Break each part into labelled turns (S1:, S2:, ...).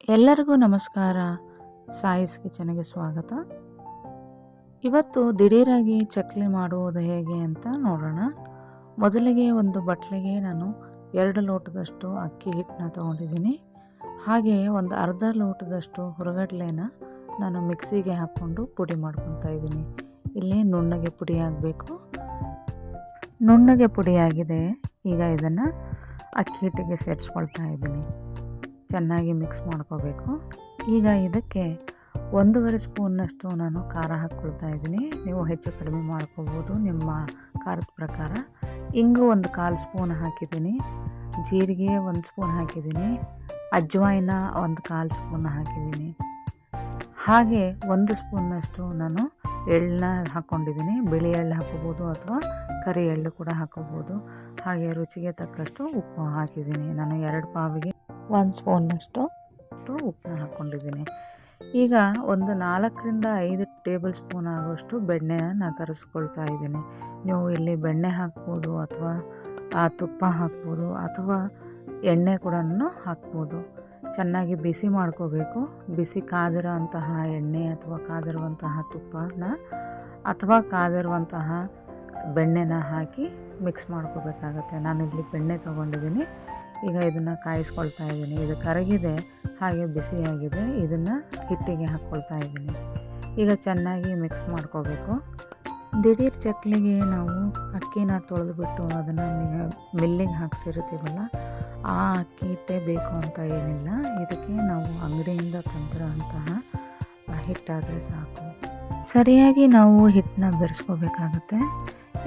S1: ಎಲ್ಲರಿಗೂ ನಮಸ್ಕಾರ. ಸಾಯಿಸ್ ಕಿಚನ್ಗೆ ಸ್ವಾಗತ. ಇವತ್ತು ದಿಢೀರಾಗಿ ಚಕ್ಲಿ ಮಾಡುವುದು ಹೇಗೆ ಅಂತ ನೋಡೋಣ. ಮೊದಲಿಗೆ ಒಂದು ಬಟ್ಲಿಗೆ ನಾನು ಎರಡು ಲೋಟದಷ್ಟು ಅಕ್ಕಿ ಹಿಟ್ಟನ್ನ ತೊಗೊಂಡಿದ್ದೀನಿ. ಹಾಗೆಯೇ ಒಂದು ಅರ್ಧ ಲೋಟದಷ್ಟು ಹುರಗಡ್ಲೆನ ನಾನು ಮಿಕ್ಸಿಗೆ ಹಾಕ್ಕೊಂಡು ಪುಡಿ ಮಾಡ್ಕೊತಾ ಇದ್ದೀನಿ. ಇಲ್ಲಿ ನುಣ್ಣಗೆ ಪುಡಿ ಆಗಬೇಕು. ನುಣ್ಣಗೆ ಪುಡಿಯಾಗಿದೆ ಈಗ ಇದನ್ನು ಅಕ್ಕಿ ಹಿಟ್ಟಿಗೆ ಸೇರಿಸ್ಕೊಳ್ತಾ ಇದ್ದೀನಿ. ಚೆನ್ನಾಗಿ ಮಿಕ್ಸ್ ಮಾಡ್ಕೋಬೇಕು. ಈಗ ಇದಕ್ಕೆ ಒಂದೂವರೆ ಸ್ಪೂನ್ನಷ್ಟು ನಾನು ಖಾರ ಹಾಕ್ಕೊಳ್ತಾ ಇದ್ದೀನಿ. ನೀವು ಹೆಚ್ಚು ಕಡಿಮೆ ಮಾಡ್ಕೋಬೋದು ನಿಮ್ಮ ಖಾರದ ಪ್ರಕಾರ. ಇಂಗು ಒಂದು ಕಾಲು ಸ್ಪೂನ್ ಹಾಕಿದ್ದೀನಿ. ಜೀರಿಗೆ ಒಂದು ಸ್ಪೂನ್ ಹಾಕಿದ್ದೀನಿ. ಅಜ್ವಾಯಿನ ಒಂದು ಕಾಲು ಸ್ಪೂನ್ ಹಾಕಿದ್ದೀನಿ. ಹಾಗೆ ಒಂದು ಸ್ಪೂನ್ನಷ್ಟು ನಾನು ಎಳ್ಳನ್ನ ಹಾಕ್ಕೊಂಡಿದ್ದೀನಿ. ಬಿಳಿ ಎಳ್ಳು ಹಾಕೋಬೋದು ಅಥವಾ ಕರಿ ಎಳ್ಳು ಕೂಡ ಹಾಕೋಬೋದು ಹಾಗೆ ರುಚಿಗೆ ತಕ್ಕಷ್ಟು ಉಪ್ಪು ಹಾಕಿದ್ದೀನಿ. ನಾನು ಎರಡು ಪಾವಿಗೆ ಒಂದು ಸ್ಪೂನ್ನಷ್ಟು ಉಪ್ಪನ್ನ ಹಾಕ್ಕೊಂಡಿದ್ದೀನಿ ಈಗ ಒಂದು ನಾಲ್ಕರಿಂದ ಐದು ಟೇಬಲ್ ಸ್ಪೂನ್ ಆಗುವಷ್ಟು ಬೆಣ್ಣೆನ ನಾನು ಕರೆಸ್ಕೊಳ್ತಾ ಇದ್ದೀನಿ. ನೀವು ಇಲ್ಲಿ ಬೆಣ್ಣೆ ಹಾಕ್ಬೋದು ಅಥವಾ ಆ ತುಪ್ಪ ಹಾಕ್ಬೋದು ಅಥವಾ ಎಣ್ಣೆ ಕೂಡ ಹಾಕ್ಬೋದು. ಚೆನ್ನಾಗಿ ಬಿಸಿ ಮಾಡ್ಕೋಬೇಕು. ಬಿಸಿ ಕಾದಿರೋಂತಹ ಎಣ್ಣೆ ಅಥವಾ ಕಾದಿರುವಂತಹ ತುಪ್ಪನ ಅಥವಾ ಕಾದಿರುವಂತಹ ಬೆಣ್ಣೆನ ಹಾಕಿ ಮಿಕ್ಸ್ ಮಾಡ್ಕೋಬೇಕಾಗತ್ತೆ. ನಾನಿಲ್ಲಿ ಬೆಣ್ಣೆ ತೊಗೊಂಡಿದ್ದೀನಿ. ಈಗ ಇದನ್ನು ಕಾಯಿಸ್ಕೊಳ್ತಾ ಇದ್ದೀನಿ. ಇದು ಕರಗಿದೆ, ಹಾಗೆ ಬಿಸಿಯಾಗಿದೆ. ಇದನ್ನು ಹಿಟ್ಟಿಗೆ ಹಾಕ್ಕೊಳ್ತಾ ಇದ್ದೀನಿ. ಈಗ ಚೆನ್ನಾಗಿ ಮಿಕ್ಸ್ ಮಾಡ್ಕೋಬೇಕು. ದಿಢೀರ್ ಚಕ್ಲಿಗೆ ನಾವು ಅಕ್ಕಿನ ತೊಳೆದುಬಿಟ್ಟು ಅದನ್ನು ಮಿಲ್ಲಿಗೆ ಹಾಕ್ಸಿರ್ತೀವಲ್ಲ, ಆ ಅಕ್ಕಿ ಹಿಟ್ಟೇ ಬೇಕು ಅಂತ ಏನಿಲ್ಲ. ಇದಕ್ಕೆ ನಾವು ಅಂಗಡಿಯಿಂದ ತಂದಿರೋಂತಹ ಹಿಟ್ಟಾದರೆ ಸಾಕು. ಸರಿಯಾಗಿ ನಾವು ಹಿಟ್ಟನ್ನ ಬೆರೆಸ್ಕೋಬೇಕಾಗತ್ತೆ.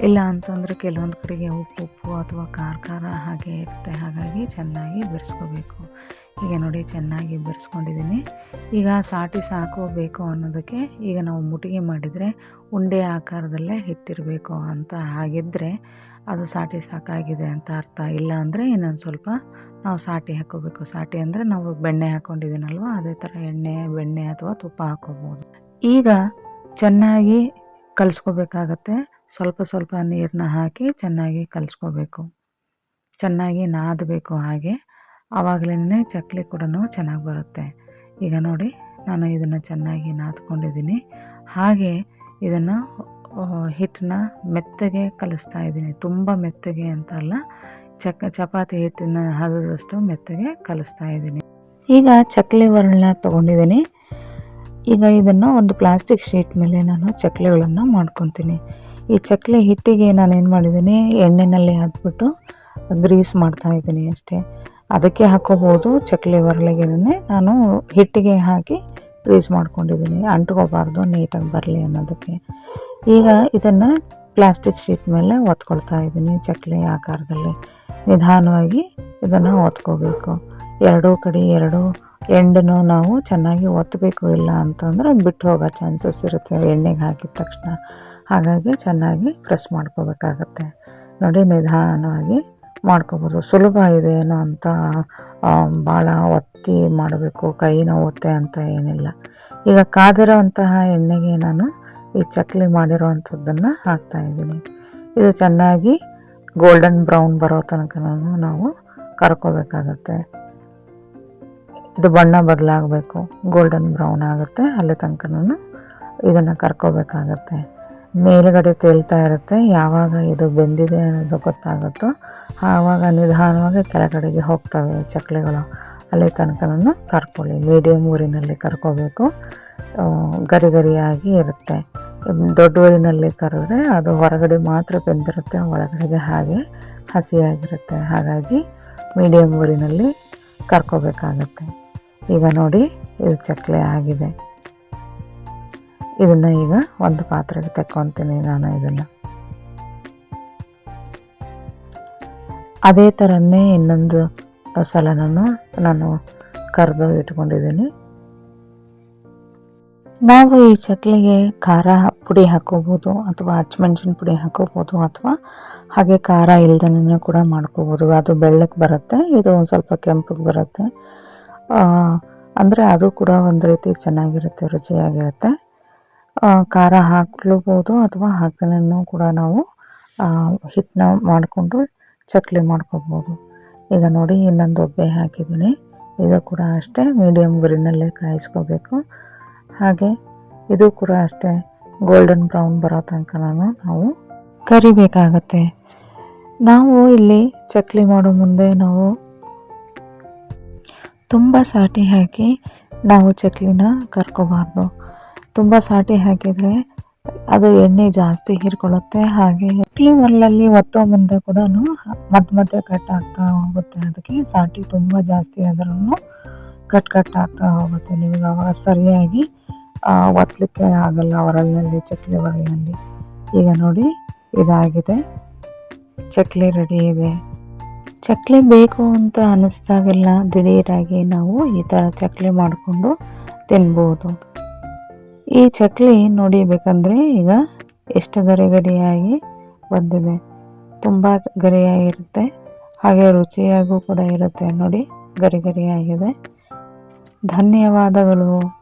S1: ಇಲ್ಲ ಅಂತಂದರೆ ಕೆಲವೊಂದು ಕಡೆಗೆ ಉಪ್ಪು ಉಪ್ಪು ಅಥವಾ ಖಾರ ಖಾರ ಹಾಗೆ ಇರುತ್ತೆ. ಹಾಗಾಗಿ ಚೆನ್ನಾಗಿ ಬೆರೆಸ್ಕೋಬೇಕು. ಈಗ ನೋಡಿ, ಚೆನ್ನಾಗಿ ಬೆರೆಸ್ಕೊಂಡಿದ್ದೀನಿ. ಈಗ ಸಾಟಿ ಸಾಕೋಬೇಕು ಅನ್ನೋದಕ್ಕೆ ಈಗ ನಾವು ಮುಟ್ಟಿಗೆ ಮಾಡಿದರೆ ಉಂಡೆ ಆಕಾರದಲ್ಲೇ ಹಿಟ್ಟಿರಬೇಕು ಅಂತ ಹಾಗಿದ್ದರೆ ಅದು ಸಾಟಿ ಸಾಕಾಗಿದೆ ಅಂತ ಅರ್ಥ. ಇಲ್ಲ ಅಂದರೆ ಇನ್ನೊಂದು ಸ್ವಲ್ಪ ನಾವು ಸಾಟಿ ಹಾಕೋಬೇಕು. ಸಾಟಿ ಅಂದರೆ ನಾವು ಬೆಣ್ಣೆ ಹಾಕ್ಕೊಂಡಿದ್ದೀನಲ್ವ ಅದೇ ಥರ ಎಣ್ಣೆ, ಬೆಣ್ಣೆ ಅಥವಾ ತುಪ್ಪ ಹಾಕ್ಕೋಬೋದು ಈಗ ಚೆನ್ನಾಗಿ ಕಲಿಸ್ಕೋಬೇಕಾಗತ್ತೆ. ಸ್ವಲ್ಪ ಸ್ವಲ್ಪ ನೀರನ್ನ ಹಾಕಿ ಚೆನ್ನಾಗಿ ಕಲಿಸ್ಕೋಬೇಕು. ಚೆನ್ನಾಗಿ ನಾದಬೇಕು ಹಾಗೆ. ಆವಾಗಲೇ ಚಕ್ಕಲಿ ಕೂಡ ಚೆನ್ನಾಗಿ ಬರುತ್ತೆ. ಈಗ ನೋಡಿ, ನಾನು ಇದನ್ನು ಚೆನ್ನಾಗಿ ನಾದ್ಕೊಂಡಿದ್ದೀನಿ. ಹಾಗೆ ಇದನ್ನು ಹಿಟ್ಟನ್ನ ಮೆತ್ತಗೆ ಕಲಿಸ್ತಾ ಇದ್ದೀನಿ. ತುಂಬ ಮೆತ್ತಗೆ ಅಂತ ಅಲ್ಲ, ಚಕ್, ಚಪಾತಿ ಹಿಟ್ಟನ್ನು ಹದದಷ್ಟು ಮೆತ್ತಗೆ ಕಲಿಸ್ತಾ ಇದ್ದೀನಿ. ಈಗ ಚಕ್ಲಿ ವರ್ಣ ತೊಗೊಂಡಿದ್ದೀನಿ. ಈಗ ಇದನ್ನು ಒಂದು ಪ್ಲಾಸ್ಟಿಕ್ ಶೀಟ್ ಮೇಲೆ ನಾನು ಚಕ್ಲಿಗಳನ್ನು ಮಾಡ್ಕೊತೀನಿ. ಈ ಚಕ್ಲಿ ಹಿಟ್ಟಿಗೆ ನಾನು ಏನು ಮಾಡಿದ್ದೀನಿ ಎಣ್ಣೆಯಲ್ಲಿ ಹಾಕ್ಬಿಟ್ಟು ಗ್ರೀಸ್ ಮಾಡ್ತಾ ಇದ್ದೀನಿ ಅಷ್ಟೇ. ಅದಕ್ಕೆ ಹಾಕೋಬೋದು ಚಕ್ಲಿ ಬರಲಿಗೆನೇ ನಾನು ಹಿಟ್ಟಿಗೆ ಹಾಕಿ ಗ್ರೀಸ್ ಮಾಡ್ಕೊಂಡಿದ್ದೀನಿ. ಅಂಟ್ಕೋಬಾರ್ದು, ನೀಟಾಗಿ ಬರಲಿ ಅನ್ನೋದಕ್ಕೆ. ಈಗ ಇದನ್ನು ಪ್ಲಾಸ್ಟಿಕ್ ಶೀಟ್ ಮೇಲೆ ಒತ್ಕೊಳ್ತಾ ಇದ್ದೀನಿ ಚಕ್ಲಿ ಆಕಾರದಲ್ಲಿ. ನಿಧಾನವಾಗಿ ಇದನ್ನು ಒತ್ಕೋಬೇಕು. ಎರಡೂ ಕಡೆ ಎರಡು ಎಂಡನ್ನು ನಾವು ಚೆನ್ನಾಗಿ ಒತ್ತಬೇಕು ಇಲ್ಲ ಅಂತಂದರೆ ಬಿಟ್ಟು ಹೋಗೋ ಚಾನ್ಸಸ್ ಇರುತ್ತೆ ಎಣ್ಣೆಗೆ ಹಾಕಿದ ತಕ್ಷಣ. ಹಾಗಾಗಿ ಚೆನ್ನಾಗಿ ಪ್ರೆಸ್ ಮಾಡ್ಕೋಬೇಕಾಗತ್ತೆ. ನೋಡಿ, ನಿಧಾನವಾಗಿ ಮಾಡ್ಕೋಬೋದು. ಸುಲಭ ಇದೆ ಏನೋ ಅಂತ ಭಾಳ ಒತ್ತಿ ಮಾಡಬೇಕು, ಕೈ ನೋವುತ್ತೆ ಅಂತ ಏನಿಲ್ಲ. ಈಗ ಕಾದಿರೋವಂತಹ ಎಣ್ಣೆಗೆ ನಾನು ಈ ಚಕ್ಲಿ ಮಾಡಿರೋವಂಥದ್ದನ್ನು ಹಾಕ್ತಾಯಿದ್ದೀನಿ ಇದು ಚೆನ್ನಾಗಿ ಗೋಲ್ಡನ್ ಬ್ರೌನ್ ಬರೋ ತನಕ ನಾವು ಕರ್ಕೋಬೇಕಾಗತ್ತೆ. ಇದು ಬಣ್ಣ ಬದಲಾಗಬೇಕು, ಗೋಲ್ಡನ್ ಬ್ರೌನ್ ಆಗುತ್ತೆ, ಅಲ್ಲಿ ತನಕ ಇದನ್ನು ಕರ್ಕೋಬೇಕಾಗತ್ತೆ. ಮೇಲುಗಡೆ ತೇಲ್ತಾ ಇರುತ್ತೆ. ಯಾವಾಗ ಇದು ಬೆಂದಿದೆ ಅನ್ನೋದು ಗೊತ್ತಾಗುತ್ತೋ ಆವಾಗ ನಿಧಾನವಾಗಿ ಕೆಳಗಡೆಗೆ ಹೋಗ್ತವೆ ಚಕ್ಲಿಗಳು. ಅಲ್ಲಿ ತನಕ ಕರ್ಕೊಳ್ಳಿ. ಮೀಡಿಯಮ್ ಊರಿನಲ್ಲಿ ಕರ್ಕೋಬೇಕು. ಗರಿ ಗರಿಯಾಗಿ ಇರುತ್ತೆ. ದೊಡ್ಡ ಊರಿನಲ್ಲಿ ಕರೆದ್ರೆ ಅದು ಹೊರಗಡೆ ಮಾತ್ರ ಬೆಂದಿರುತ್ತೆ, ಒಳಗಡೆಗೆ ಹಾಗೆ ಹಸಿಯಾಗಿರುತ್ತೆ. ಹಾಗಾಗಿ ಮೀಡಿಯಮ್ ಊರಿನಲ್ಲಿ ಕರ್ಕೋಬೇಕಾಗತ್ತೆ. ಈಗ ನೋಡಿ, ಇದು ಚಕ್ಲೆ ಆಗಿದೆ. ಇದನ್ನು ಈಗ ಒಂದು ಪಾತ್ರೆಗೆ ತಕ್ಕೊತೀನಿ ನಾನು ಇದನ್ನು. ಅದೇ ಥರನೇ ಇನ್ನೊಂದು ಸಲನೂ ನಾನು ಕರೆದು ಇಟ್ಕೊಂಡಿದ್ದೀನಿ. ನಾವು ಈ ಚಕ್ಲಿಗೆ ಖಾರ ಪುಡಿ ಹಾಕೋಬೋದು ಅಥವಾ ಹಚ್ಮೆಣ್ಸಿನ ಪುಡಿ ಹಾಕೋಬೋದು ಅಥವಾ ಹಾಗೆ ಖಾರ ಇಲ್ದನೇ ಕೂಡ ಮಾಡ್ಕೋಬೋದು. ಅದು ಬೆಳ್ಳಕ್ಕೆ ಬರುತ್ತೆ, ಇದು ಒಂದು ಸ್ವಲ್ಪ ಕೆಂಪಗೆ ಬರುತ್ತೆ. ಅಂದರೆ ಅದು ಕೂಡ ಒಂದು ರೀತಿ ಚೆನ್ನಾಗಿರುತ್ತೆ, ರುಚಿಯಾಗಿರುತ್ತೆ. ಖಾರ ಹಾಕಲೂಬೋದು ಅಥವಾ ಹಾಕದನ್ನು ಕೂಡ ನಾವು ಹಿಟ್ಟನ್ನ ಮಾಡಿಕೊಂಡು ಚಕ್ಲಿ ಮಾಡ್ಕೋಬೋದು ಈಗ ನೋಡಿ, ಇನ್ನೊಂದು ಒಬ್ಬೆ ಹಾಕಿದ್ದೀನಿ. ಇದು ಕೂಡ ಅಷ್ಟೇ ಮೀಡಿಯಮ್ ಗ್ರೀನಲ್ಲೇ ಕಾಯಿಸ್ಕೋಬೇಕು. ಹಾಗೆ ಇದು ಕೂಡ ಅಷ್ಟೇ ಗೋಲ್ಡನ್ ಬ್ರೌನ್ ಬರೋ ತನಕ ನಾವು ಕರಿಬೇಕಾಗತ್ತೆ. ನಾವು ಇಲ್ಲಿ ಚಕ್ಲಿ ಮಾಡೋ ಮುಂದೆ ನಾವು ತುಂಬ ಸಾಟಿ ಹಾಕಿ ನಾವು ಚಕ್ಲಿನ ಕರ್ಕೋಬಾರ್ದು. ತುಂಬ ಸಾಟಿ ಹಾಕಿದರೆ ಅದು ಎಣ್ಣೆ ಜಾಸ್ತಿ ಹೀರ್ಕೊಳ್ಳುತ್ತೆ. ಹಾಗೆ ಕ್ಲೀವರ್ಲಲ್ಲಿ ಒತ್ತೋ ಮುಂದೆ ಕೂಡ ಮಧ್ಯ ಮಧ್ಯೆ ಕಟ್ ಆಗ್ತಾ ಹೋಗುತ್ತೆ. ಅದಕ್ಕೆ ಸಾಟಿ ತುಂಬ ಜಾಸ್ತಿ ಆದ್ರೂ ಕಟ್ ಕಟ್ ಆಗ್ತಾ ಹೋಗುತ್ತೆ. ನಿಮಗೆ ಅವಾಗ ಸರಿಯಾಗಿ ಒತ್ತಲಿಕ್ಕೆ ಆಗಲ್ಲ ಅವರಲ್ಲಿ ಚಕ್ಲಿ ಒರಳಿನಲ್ಲಿ ಈಗ ನೋಡಿ, ಇದಾಗಿದೆ. ಚಕ್ಲಿ ರೆಡಿ ಇದೆ. ಚಕ್ಲಿ ಬೇಕು ಅಂತ ಅನ್ನಿಸ್ದಾಗೆಲ್ಲ ದಿಢೀರಾಗಿ ನಾವು ಈ ಥರ ಚಕ್ಲಿ ಮಾಡಿಕೊಂಡು ತಿನ್ಬೋದು. ಈ ಚಕ್ಲಿ ನೋಡಿಬೇಕಂದ್ರೆ ಈಗ ಎಷ್ಟು ಗರಿ ಗರಿಯಾಗಿ ಬಂದಿದೆ. ತುಂಬ ಗರಿಯಾಗಿರುತ್ತೆ. ಹಾಗೆ ರುಚಿಯಾಗೂ ಕೂಡ ಇರುತ್ತೆ. ನೋಡಿ ಗರಿ ಗರಿಯಾಗಿದೆ. ಧನ್ಯವಾದಗಳು.